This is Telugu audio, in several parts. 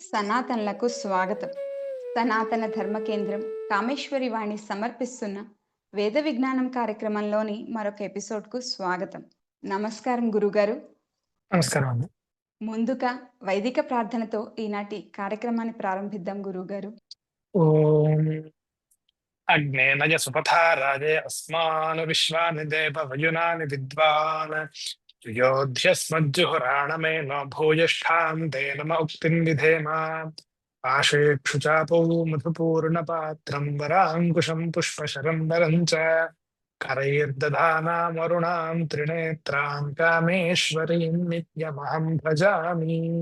సనాతనలకు స్వాగతం. సనాతన ధర్మ కేంద్రం కామేశ్వరి వాణి సమర్పిస్తున్న వేద విజ్ఞానం కార్యక్రమంలోని మరొక ఎపిసోడ్కు స్వాగతం. నమస్కారం గురుగారు. నమస్కారం ముందుగా వైదిక ప్రార్థనతో ఈనాటి కార్యక్రమాన్ని ప్రారంభిద్దాం గురుగారు. అగ్నేనయ సుపథా రాజే అస్మాను విశ్వాని దేవ వయునాని విద్వాన్. యోధ్యస్మజ్జుహురాణమేన భూయిష్ఠాం తే నమ ఉక్తిం విధేమ ఆశేక్షు చాపౌ మధుపూర్ణ పాత్రం వరాంకుశం పుష్పశరం వరం చ కరైర్దధానామరుణాం త్రినేత్రాం కామేశ్వరీం నిత్యమహం భజామి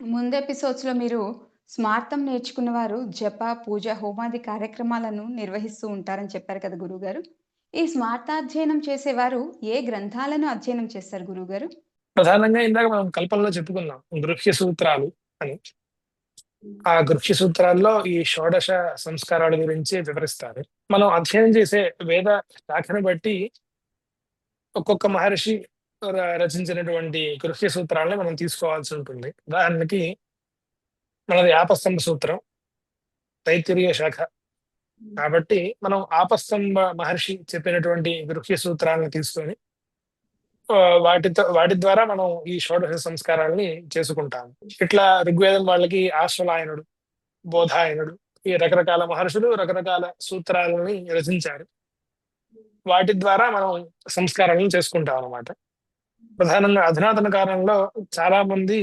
ముందు ఎపిసోడ్స్లో మీరు స్మార్థం నేర్చుకున్న వారు జప పూజ హోమాది కార్యక్రమాలను నిర్వహిస్తూ ఉంటారని చెప్పారు కదా గురుగారు ఈ స్మార్థాధ్యయనం చేసేవారు ఏ గ్రంథాలను అధ్యయనం చేస్తారు గురుగారు ప్రధానంగా ఇందాక మనం కల్పనలో చెప్పుకున్నాం గృహ్య సూత్రాలు అని. ఆ గృహ్య సూత్రాల్లో ఈ షోడశ సంస్కారాల గురించి వివరిస్తారు. మనం అధ్యయనం చేసే వేద శాఖను బట్టి ఒక్కొక్క మహర్షి రచించినటువంటి గృహ్య సూత్రాలని మనం తీసుకోవాల్సి ఉంటుంది. ఉదాహరణకి మనది ఆపస్తంభ సూత్రం తైత్తిరీయ శాఖ Hmm. కాబట్టి మనం ఆపస్తంభ మహర్షి చెప్పినటువంటి గృహ్య సూత్రాలను తీసుకొని వాటితో వాటి ద్వారా మనం ఈ షోడశ సంస్కారాలని చేసుకుంటాం ఇట్లా ఋగ్వేదం వాళ్ళకి ఆశ్వలాయనుడు బోధాయనుడు ఈ రకరకాల మహర్షులు రకరకాల సూత్రాలని రచించారు. వాటి ద్వారా మనం సంస్కారాలను చేసుకుంటాం అన్నమాట. ప్రధానంగా అధునాతన కాలంలో చాలా మంది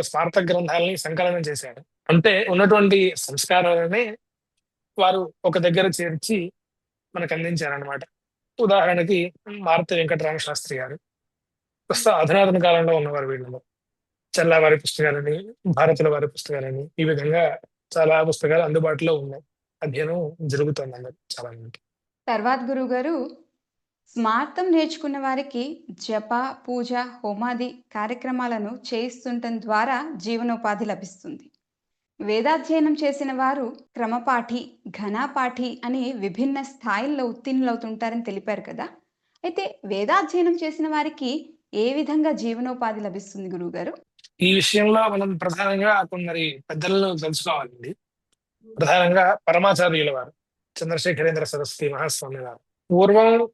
స్వార్థ గ్రంథాలని సంకలనం చేశారు. అంటే ఉన్నటువంటి సంస్కారాలనే వారు ఒక దగ్గర చేర్చి మనకు అందించారనమాట ఉదాహరణకి మారుతి వెంకటరామ శాస్త్రి గారు. ప్రస్తుత అధునాతన కాలంలో ఉన్నవారు వీళ్ళలో చల్లా వారి పుస్తకాలని భారతుల వారి పుస్తకాలని ఈ విధంగా చాలా పుస్తకాలు అందుబాటులో ఉన్నాయి. అధ్యయనం జరుగుతుంది అన్నది చాలా మంది తర్వాత గురుగారు స్మార్థం నేర్చుకున్న వారికి జప పూజ హోమాది కార్యక్రమాలను చేయిస్తుండటం ద్వారా జీవనోపాధి లభిస్తుంది. వేదాధ్యయనం చేసిన వారు క్రమపాఠి ఘనాపాఠి అని విభిన్న స్థాయిల్లో ఉత్తీర్ణులవుతుంటారని తెలిపారు కదా. అయితే వేదాధ్యయనం చేసిన వారికి ఏ విధంగా జీవనోపాధి లభిస్తుంది గురువుగారు? ఈ విషయంలో మనం ప్రధానంగా కొందరి పెద్దలను తెలుసుకోవాలండి. ప్రధానంగా పరమాచార్యుల వారు చంద్రశేఖరేంద్ర సరస్వతి మహాస్వామి వారు పూర్వం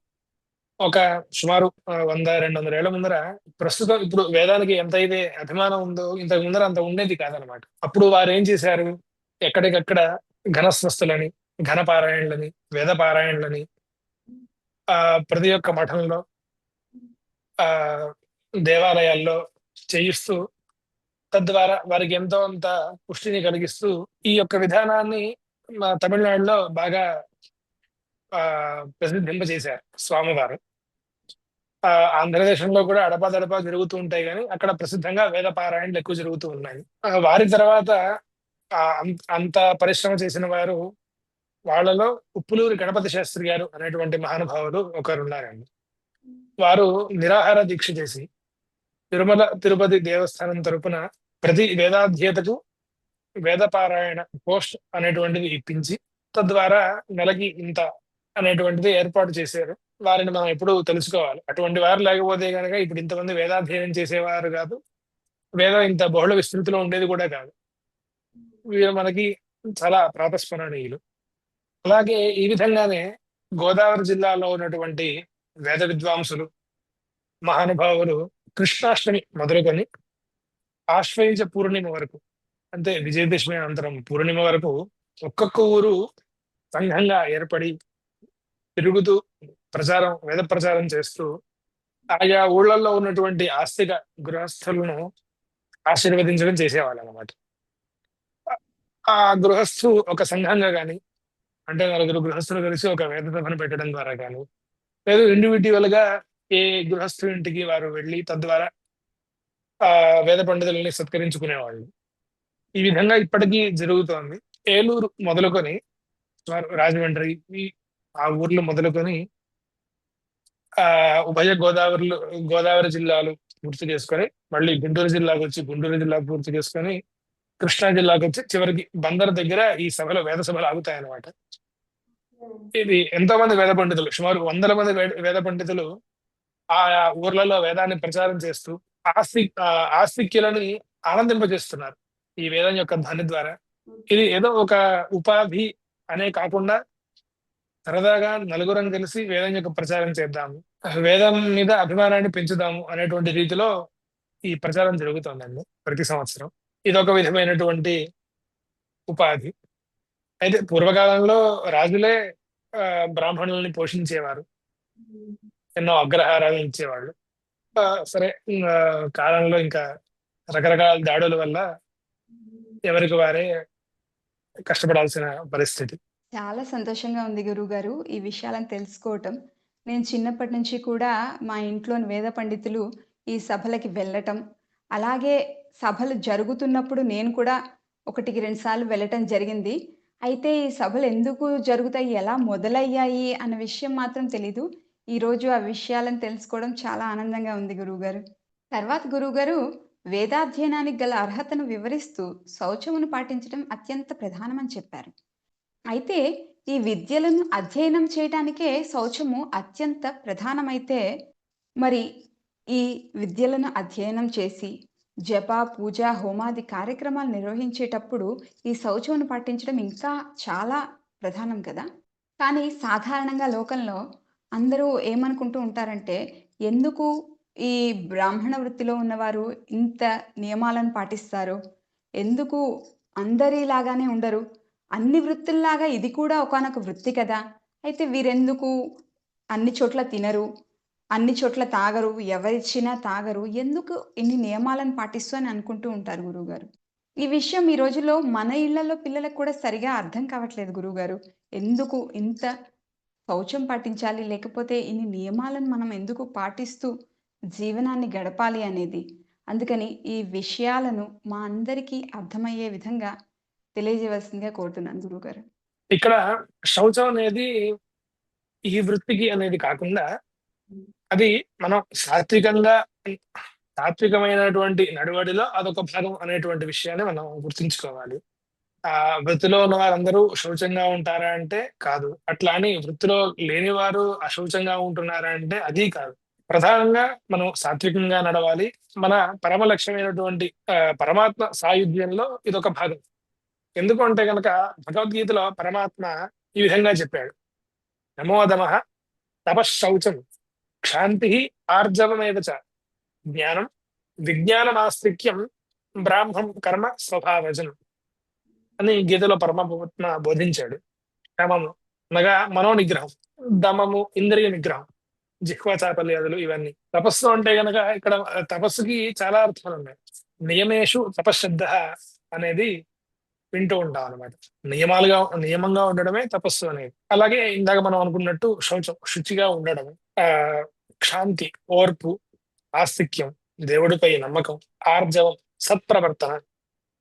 ఒక సుమారు వంద రెండు వందల ఏళ్ళ ముందర ప్రస్తుతం ఇప్పుడు వేదానికి ఎంత అయితే అభిమానం ఉందో ఇంతకు ముందర అంత ఉండేది కాదనమాట అప్పుడు వారు ఏం చేశారు? ఎక్కడికక్కడ ఘనస్వస్థులని ఘనపారాయణలని వేదపారాయణలని ఆ ప్రతి ఒక్క మఠంలో ఆ దేవాలయాల్లో చేయిస్తూ తద్వారా వారికి ఎంతో అంత పుష్టిని కలిగిస్తూ ఈ యొక్క విధానాన్ని మా తమిళనాడులో బాగా ఆ ప్రసిద్ధింపజేశారు స్వామివారు. ఆ ఆంధ్రదేశంలో కూడా అడపాదడపా జరుగుతూ ఉంటాయి కానీ అక్కడ ప్రసిద్ధంగా వేద పారాయణలు ఎక్కువ జరుగుతూ ఉన్నాయి. ఆ, వారి తర్వాత అంత- అంత పరిశ్రమ చేసిన వారు వాళ్ళలో ఉప్పులూరి గణపతి శాస్త్రి గారు అనేటువంటి మహానుభావులు ఒకరు ఉన్నారండి వారు నిరాహార దీక్ష చేసి తిరుమల తిరుపతి దేవస్థానం తరపున ప్రతి వేదాధ్యతకు వేదపారాయణ పోస్ట్ అనేటువంటిది ఇప్పించి తద్వారా నెలకి ఇంత అనేటువంటిది ఏర్పాటు చేశారు. వారిని మనం ఎప్పుడు తెలుసుకోవాలి. అటువంటి వారు లేకపోతే కనుక ఇప్పుడు ఇంతమంది వేదాధ్యయనం చేసేవారు కాదు. వేదం ఇంత బహుళ విస్తృతిలో ఉండేది కూడా కాదు. వీరు మనకి చాలా ప్రాతస్మరణీయులు అలాగే ఈ విధంగానే గోదావరి జిల్లాలో ఉన్నటువంటి వేద విద్వాంసులు మహానుభావులు కృష్ణాష్టమి మొదలుకొని ఆశ్వయుజ పూర్ణిమ వరకు అంటే విజయదశమి అనంతరం పూర్ణిమ వరకు ఒక్కొక్క ఊరు సంఘంగా ఏర్పడి తిరుగుతూ ప్రచారం వేద ప్రచారం చేస్తూ ఆయా ఊళ్ళల్లో ఉన్నటువంటి ఆస్తిక గృహస్థులను ఆశీర్వదించడం చేసేవాళ్ళు అనమాట ఆ గృహస్థు ఒక సంఘంగా కానీ అంటే నలుగురు గృహస్థులు కలిసి ఒక వేద సభను పెట్టడం ద్వారా కానీ లేదు ఇండివిజువల్గా ఏ గృహస్థు ఇంటికి వారు వెళ్ళి తద్వారా ఆ వేద పండితులని సత్కరించుకునేవాళ్ళు. ఈ విధంగా ఇప్పటికీ జరుగుతోంది. ఏలూరు మొదలుకొని రాజమండ్రి ఆ ఊర్లు మొదలుకొని ఆ ఉభయ గోదావరిలో గోదావరి జిల్లాలు పూర్తి చేసుకొని మళ్ళీ గుంటూరు జిల్లాకు వచ్చి గుంటూరు జిల్లా పూర్తి చేసుకొని కృష్ణా జిల్లాకు వచ్చి చివరికి బందర్ దగ్గర ఈ సభలో వేద సభలు ఆగుతాయన్నమాట. ఇది ఎంతో మంది వేద పండితులు సుమారు వందల మంది వేద- వేద పండితులు ఆ ఊర్లలో వేదాన్ని ప్రచారం చేస్తూ ఆస్తి ఆ, ఆస్తిక్యులని ఆనందింపజేస్తున్నారు ఈ వేదం యొక్క ధ్వని ద్వారా. ఇది ఏదో ఒక ఉపాధి అనే కాకుండా సరదాగా నలుగురం కలిసి వేదం యొక్క ప్రచారం చేద్దాము వేదం మీద అభిమానాన్ని పెంచుదాము అనేటువంటి రీతిలో ఈ ప్రచారం జరుగుతోందండి ప్రతి సంవత్సరం. ఇదొక విధమైనటువంటి ఉపాధి. అయితే పూర్వకాలంలో రాజులే ఆ, బ్రాహ్మణుల్ని పోషించేవారు. ఎన్నో అగ్రహారాలు ఇచ్చేవాళ్ళు. సరే కాలంలో ఇంకా రకరకాల దాడుల వల్ల ఎవరికి వారే కష్టపడాల్సిన పరిస్థితి. చాలా సంతోషంగా ఉంది గురువు గారు ఈ విషయాలను తెలుసుకోవటం. నేను చిన్నప్పటి నుంచి కూడా మా ఇంట్లోని వేద పండితులు ఈ సభలకి వెళ్ళటం. అలాగే సభలు జరుగుతున్నప్పుడు నేను కూడా ఒకటికి రెండు సార్లు వెళ్ళటం జరిగింది. అయితే ఈ సభలు ఎందుకు జరుగుతాయి? ఎలా మొదలయ్యాయి? అన్న విషయం మాత్రం తెలీదు. ఈరోజు ఆ విషయాలను తెలుసుకోవడం చాలా ఆనందంగా ఉంది గురువుగారు. తర్వాత గురువుగారు వేదాధ్యయనానికి గల అర్హతను వివరిస్తూ శౌచమును పాటించడం అత్యంత ప్రధానమని చెప్పారు. అయితే ఈ విద్యలను అధ్యయనం చేయటానికే శౌచము అత్యంత ప్రధానమైతే మరి ఈ విద్యలను అధ్యయనం చేసి జప పూజ హోమాది కార్యక్రమాలు నిర్వహించేటప్పుడు ఈ శౌచమును పాటించడం ఇంకా చాలా ప్రధానం కదా. కానీ సాధారణంగా లోకంలో అందరూ ఏమనుకుంటూ ఉంటారంటే ఎందుకు ఈ బ్రాహ్మణ వృత్తిలో ఉన్నవారు ఇంత నియమాలను పాటిస్తారు? ఎందుకు అందరిలాగానే ఉండరు? అన్ని వృత్తుల్లాగా ఇది కూడా ఒకానొక వృత్తి కదా. అయితే వీరెందుకు అన్ని చోట్ల తినరు? అన్ని చోట్ల తాగరు ఎవరిచ్చినా తాగరు. ఎందుకు ఇన్ని నియమాలను పాటిస్తూ అని అనుకుంటూ ఉంటారు గురువుగారు? ఈ విషయం ఈ రోజుల్లో మన ఇళ్ళలో పిల్లలకు కూడా సరిగా అర్థం కావట్లేదు గురువుగారు. ఎందుకు ఇంత శౌచం పాటించాలి? లేకపోతే ఇన్ని నియమాలను మనం ఎందుకు పాటిస్తూ జీవనాన్ని గడపాలి అనేది? అందుకని ఈ విషయాలను మా అందరికీ అర్థమయ్యే విధంగా తెలియజేయవలసిందిగా కోరుతున్నాను గురువుగారు. ఇక్కడ శౌచం అనేది ఈ వృత్తికి అనేది కాకుండా అది మనం సాత్వికంగా సాత్వికమైనటువంటి నడువడిలో అదొక భాగం అనేటువంటి విషయాన్ని మనం గుర్తుంచుకోవాలి. ఆ వృత్తిలో ఉన్న వారందరూ శౌచంగా ఉంటారా అంటే కాదు. అట్లా అని వృత్తిలో లేని వారు అశౌచంగా ఉంటున్నారా అంటే అది కాదు. ప్రధానంగా మనం సాత్వికంగా నడవాలి. మన పరమ లక్ష్యమైనటువంటి ఆ, పరమాత్మ సాయుధ్యంలో ఇదొక భాగం. ఎందుకంటే కనుక భగవద్గీతలో పరమాత్మ ఈ విధంగా చెప్పాడు. నమోదమ తపశౌచం క్షాంతి ఆర్జవమేవ చ. జ్ఞానం విజ్ఞానమాస్తిక్యం బ్రాహ్మం కర్మ స్వభావజనం అని గీతలో పరమాత్మ బోధించాడు. క్రమము అనగా మనో నిగ్రహం దమము ఇంద్రియ నిగ్రహం జిహ్వా చాపల్యాదులు ఇవన్నీ. తపస్సు అంటే గనక ఇక్కడ తపస్సుకి చాలా అర్థాలు ఉన్నాయి. నియమేషు తపశ్శబ్ద అనేది వింటూ ఉంటాం అనమాట నియమాలుగా నియమంగా ఉండడమే తపస్సు అనేది. అలాగే ఇందాక మనం అనుకున్నట్టు శౌచం శుచిగా ఉండడమే. ఆ క్షాంతి ఓర్పు ఆస్తిక్యం దేవుడిపై నమ్మకం ఆర్జవం సత్ప్రవర్తన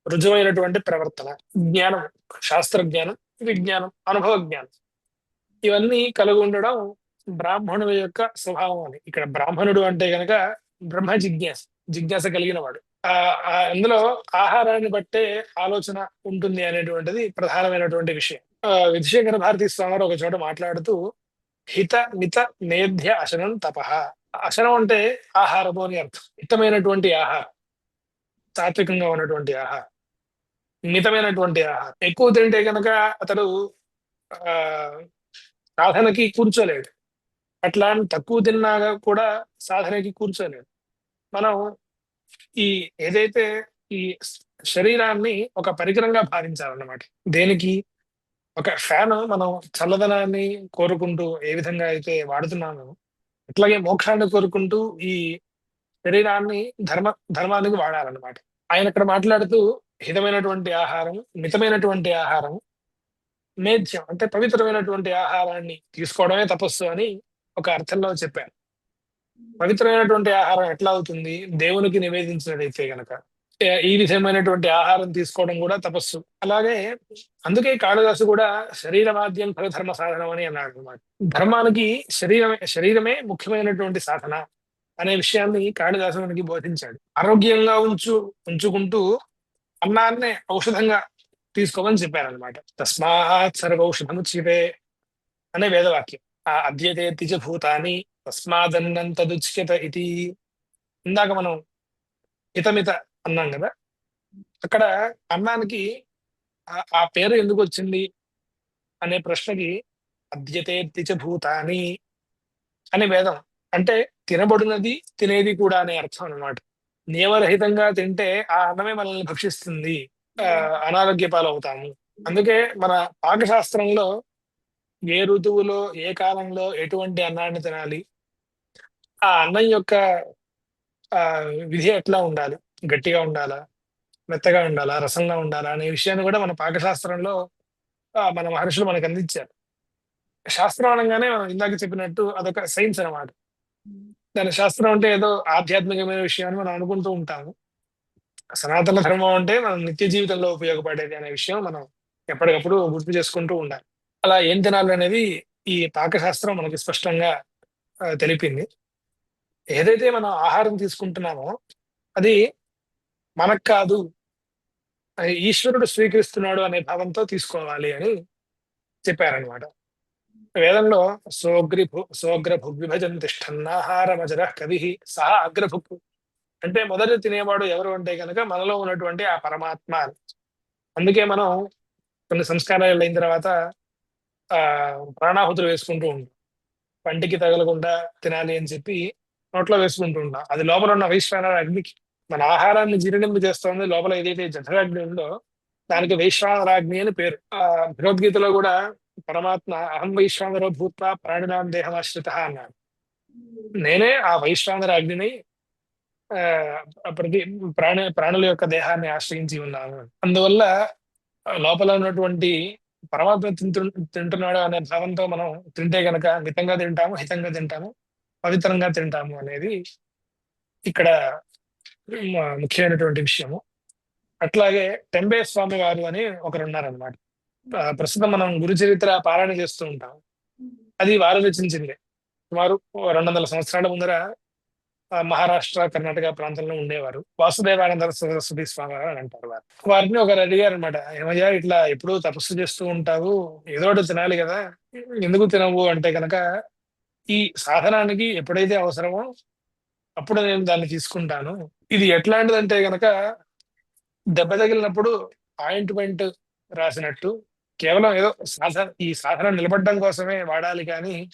రుజువైనటువంటి ప్రవర్తన జ్ఞానం శాస్త్ర జ్ఞానం విజ్ఞానం అనుభవ జ్ఞానం. ఇవన్నీ కలిగి ఉండడం బ్రాహ్మణుడి యొక్క స్వభావం అని. ఇక్కడ బ్రాహ్మణుడు అంటే కనుక బ్రహ్మ జిజ్ఞాస జిజ్ఞాస కలిగిన వాడు. ఆ అందులో ఆహారాన్ని బట్టే ఆలోచన ఉంటుంది అనేటువంటిది ప్రధానమైనటువంటి విషయం. ఆ, విధుశేఖర భారతీ స్వామి వారు ఒక చోట మాట్లాడుతూ హిత మిత నేధ్య అశనం తప. అశనం అంటే ఆహారము అని అర్థం. హితమైనటువంటి ఆహారం. సాత్వికంగా ఉన్నటువంటి ఆహారం. మితమైనటువంటి ఆహారం. ఎక్కువ తింటే కనుక అతడు ఆ సాధనకి కూర్చోలేడు. అట్లా అని తక్కువ తిన్నాగా కూడా సాధనకి కూర్చోలేడు. మనం ఈ ఏదైతే ఈ శరీరాన్ని ఒక పరికరంగా భావించాలన్నమాట దేనికి? ఒక ఫ్యాన్ మనం చల్లదనాన్ని కోరుకుంటూ ఏ విధంగా అయితే వాడుతున్నామో అట్లాగే మోక్షాన్ని కోరుకుంటూ ఈ శరీరాన్ని ధర్మ ధర్మానికి వాడాలన్నమాట. ఆయన ఇక్కడ మాట్లాడుతూ హితమైనటువంటి ఆహారం మితమైనటువంటి ఆహారం మేధ్యం అంటే పవిత్రమైనటువంటి ఆహారాన్ని తీసుకోవడమే తపస్సు అని ఒక అర్థంలో చెప్పారు. పవిత్రమైనటువంటి ఆహారం ఎట్లా అవుతుంది? దేవునికి నివేదించినదైతే గనక ఈ విధమైనటువంటి ఆహారం తీసుకోవడం కూడా తపస్సు. అలాగే అందుకే కాళిదాసు కూడా శరీరవాద్యం ఫలధర్మ సాధనం అని అన్నాడు అనమాట ధర్మానికి శరీరమే శరీరమే ముఖ్యమైనటువంటి సాధన అనే విషయాన్ని కాళిదాసు మనకి బోధించాడు. ఆరోగ్యంగా ఉంచు ఉంచుకుంటూ అన్నాన్నే ఔషధంగా తీసుకోమని చెప్పారనమాట తస్మాత్ సర్వౌషధముచ్యతే అనే వేదవాక్యం. ఆ అద్యతే తిజ భూతాన్ని తస్మాదన్నం తదుచ్యత ఇది. ఇందాక మనం హితమిత అన్నాం కదా. అక్కడ అన్నానికి ఆ- పేరు ఎందుకు వచ్చింది? అనే ప్రశ్నకి అద్యతేర్తిచ భూతాని అని వేదం. అంటే తినబడినది తినేది కూడా అనే అర్థం అన్నమాట. నియమరహితంగా తింటే ఆ అన్నమే మనల్ని భక్షిస్తుంది. అనారోగ్య పాలవుతాము. అందుకే మన పాకశాస్త్రంలో ఏ ఋతువులో ఏ కాలంలో ఎటువంటి అన్నాన్ని తినాలి? ఆ అన్నం యొక్క ఆ విధి ఎట్లా ఉండాలి? గట్టిగా ఉండాలా? మెత్తగా ఉండాలా? రసంగా ఉండాలా? అనే విషయాన్ని కూడా మన పాకశాస్త్రంలో ఆ, మన మహర్షులు మనకు అందించారు. శాస్త్రం అనగానే మనం ఇందాక చెప్పినట్టు అదొక సైన్స్ అన్నమాట. దాని శాస్త్రం అంటే ఏదో ఆధ్యాత్మికమైన విషయం అని మనం అనుకుంటూ ఉంటాము. సనాతన ధర్మం అంటే మనం నిత్య జీవితంలో ఉపయోగపడేది అనే విషయం మనం ఎప్పటికప్పుడు గుర్తు చేసుకుంటూ ఉండాలి. అలా ఏం తినాలి అనేది ఈ పాకశాస్త్రం మనకి స్పష్టంగా తెలిపింది. ఏదైతే మనం ఆహారం తీసుకుంటున్నామో అది మనకు కాదు ఈశ్వరుడు స్వీకరిస్తున్నాడు అనే భావంతో తీసుకోవాలి అని చెప్పారనమాట వేదంలో సోగ్రిభు సోగ్రభు విభజన తిష్టన్నాహారమజర కవి సహా అగ్రభుక్ అంటే మొదట తినేవాడు ఎవరు అంటే కనుక మనలో ఉన్నటువంటి ఆ పరమాత్మ అందుకే మనం కొన్ని సంస్కారాలు అయిన తర్వాత ఆ ప్రాణాహుతులు వేసుకుంటూ ఉంటాం. పంటికి తగలకుండా తినాలి అని చెప్పి నోట్లో వేసుకుంటూ ఉంటాం. అది లోపల ఉన్న వైశ్వానర అగ్నికి. మన ఆహారాన్ని జీర్ణింపు చేస్తుంది లోపల ఏదైతే జఠరాగ్ని ఉందో దానికి వైశ్వానరాగ్ని అని పేరు. ఆ భగవద్గీతలో కూడా పరమాత్మ అహం వైశ్వానరో భూత్వ ప్రాణినాం దేహమాశ్రిత అన్నాడు. నేనే ఆ వైశ్వానర అగ్నిని ఆ ప్రతి ప్రాణ ప్రాణుల యొక్క దేహాన్ని ఆశ్రయించి ఉన్నాను. అందువల్ల లోపల ఉన్నటువంటి పరమాత్మ తింటు తింటున్నాడు అనే భావంతో మనం తింటే గనక మితంగా తింటాము హితంగా తింటాము పవిత్రంగా తింటాము అనేది ఇక్కడ ముఖ్యమైనటువంటి విషయము. అట్లాగే టెంబే స్వామి వారు అని ఒకరు ఉన్నారనమాట ప్రస్తుతం మనం గురు చరిత్ర పారాయణ చేస్తూ ఉంటాం. అది వారు రచించింది. సుమారు రెండు వందల సంవత్సరాల ముందర మహారాష్ట్ర కర్ణాటక ప్రాంతంలో ఉండేవారు. వాసుదేవానంద సరస్వతి స్వామి అని అంటారు వారు. వారిని ఒకరు అడిగారు అనమాట ఏమయ్యా ఇట్లా ఎప్పుడు తపస్సు చేస్తూ ఉంటావు? ఏదో ఒకటి తినాలి కదా. ఎందుకు తినవు? అంటే కనుక ఈ సాధనానికి ఎప్పుడైతే అవసరమో అప్పుడు నేను దాన్ని తీసుకుంటాను. ఇది ఎట్లాంటిదంటే గనక దెబ్బ తగిలినప్పుడు ఆయింట్మెంట్ రాసినట్టు కేవలం ఏదో సాధన ఈ సాధన నిలబడడం కోసమే వాడాలి కానీ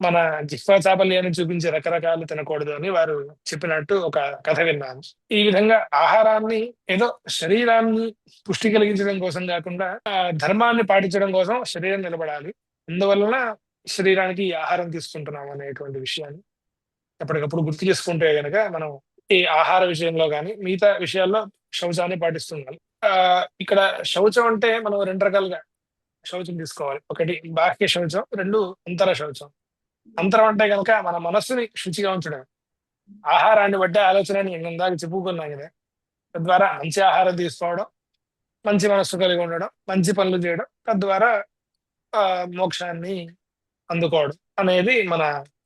మన జిహ్వా చాపల్యాన్ని చూపించే రకరకాలు తినకూడదు అని వారు చెప్పినట్టు ఒక కథ విన్నాను. ఈ విధంగా ఆహారాన్ని ఏదో శరీరాన్ని పుష్టి కలిగించడం కోసం కాకుండా ధర్మాన్ని పాటించడం కోసం శరీరం నిలబడాలి. అందువలన శరీరానికి ఈ ఆహారం తీసుకుంటున్నాం అనేటువంటి విషయాన్ని ఎప్పటికప్పుడు గుర్తు చేసుకుంటే గనక మనం ఈ ఆహార విషయంలో కానీ మిగతా విషయాల్లో శౌచాన్ని పాటిస్తున్నాం ఆ ఇక్కడ శౌచం అంటే మనం రెండు రకాలుగా శౌచం తీసుకోవాలి. ఒకటి బాహ్య శౌచం రెండు అంతర శౌచం. అంతరం అంటే కనుక మన మనస్సుని శుచిగా ఉంచడం. ఆహారాన్ని బట్టి ఆలోచన నేను ఇందాక చెప్పుకున్నాం కదా. తద్వారా మంచి ఆహారం తీసుకోవడం మంచి మనస్సు కలిగి ఉండడం మంచి పనులు చేయడం తద్వారా ఆ మోక్షాన్ని అందుకోవడం అనేది మన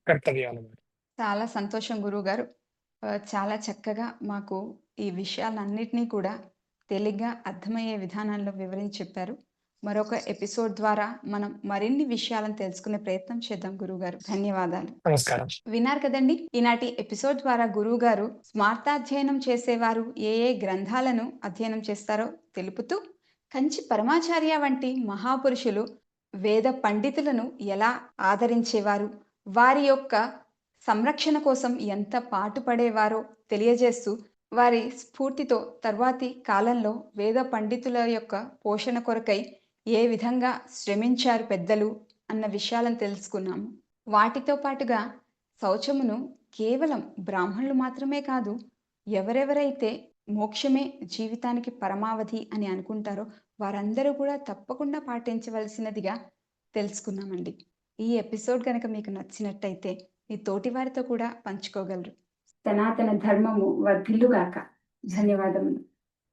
కర్తవ్యం అనమాట చాలా సంతోషం గురువుగారు. చాలా చక్కగా మాకు ఈ విషయాలన్నిటినీ కూడా తేలిగ్గా అర్థమయ్యే విధానంలో వివరించి చెప్పారు. మరొక ఎపిసోడ్ ద్వారా మనం మరిన్ని విషయాలను తెలుసుకునే ప్రయత్నం చేద్దాం గురువుగారు. ధన్యవాదాలు. నమస్కారం. విన్నారు కదండి? ఈనాటి ఎపిసోడ్ ద్వారా గురువు గారు స్మార్తాధ్యయనం చేసేవారు ఏ ఏ గ్రంథాలను అధ్యయనం చేస్తారో తెలుపుతూ కంచి పరమాచార్య వంటి మహాపురుషులు వేద పండితులను ఎలా ఆదరించేవారు? వారి యొక్క సంరక్షణ కోసం ఎంత పాటుపడేవారో తెలియజేస్తూ వారి స్ఫూర్తితో తర్వాతి కాలంలో వేద పండితుల యొక్క పోషణ కొరకై ఏ విధంగా శ్రమించారు పెద్దలు అన్న విషయాలను తెలుసుకున్నాము. వాటితో పాటుగా శౌచమును కేవలం బ్రాహ్మణులు మాత్రమే కాదు ఎవరెవరైతే మోక్షమే జీవితానికి పరమావధి అని అనుకుంటారో వారందరూ కూడా తప్పకుండా పాటించవలసినదిగా తెలుసుకున్నామండి. ఈ ఎపిసోడ్ కనుక మీకు నచ్చినట్టయితే మీ తోటి వారితో కూడా పంచుకోగలరు. సనాతన ధర్మము వర్ధిల్లుగాక. ధన్యవాదములు.